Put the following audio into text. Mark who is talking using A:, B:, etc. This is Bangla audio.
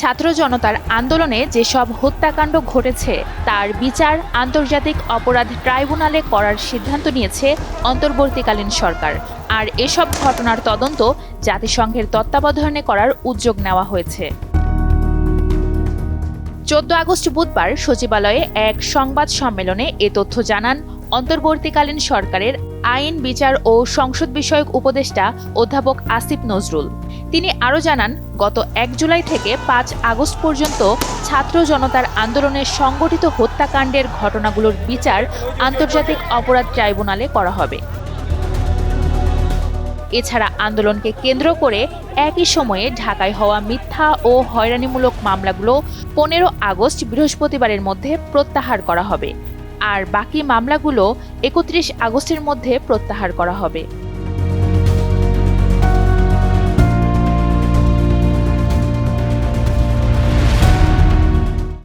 A: ছাত্র জনতার আন্দোলনে যেসব হত্যাকাণ্ড ঘটেছে, তার বিচার আন্তর্জাতিক অপরাধ ট্রাইব্যুনালে করার সিদ্ধান্ত নিয়েছে অন্তর্বর্তীকালীন সরকার। আর এসব ঘটনার তদন্ত জাতিসংঘের তত্ত্বাবধানে করার উদ্যোগ নেওয়া হয়েছে। চোদ্দ আগস্ট বুধবার সচিবালয়ে এক সংবাদ সম্মেলনে এ তথ্য জানান অন্তর্বর্তীকালীন সরকারের আইন, বিচার ও সংসদ বিষয়ক উপদেষ্টা অধ্যাপক আসিফ নজরুল। তিনি আরও জানান, গত এক জুলাই থেকে পাঁচ আগস্ট পর্যন্ত ছাত্র জনতার আন্দোলনে সংগঠিত হত্যাকাণ্ডের ঘটনাগুলোর বিচার আন্তর্জাতিক অপরাধ ট্রাইব্যুনালে করা হবে। এছাড়া আন্দোলনকে কেন্দ্র করে একই সময়ে ঢাকায় হওয়া মিথ্যা ও হয়রানিমূলক মামলাগুলো পনেরো আগস্ট বৃহস্পতিবারের মধ্যে প্রত্যাহার করা হবে। আর বাকি মামলাগুলো একত্রিশ আগস্টের মধ্যে প্রত্যাহার করা হবে।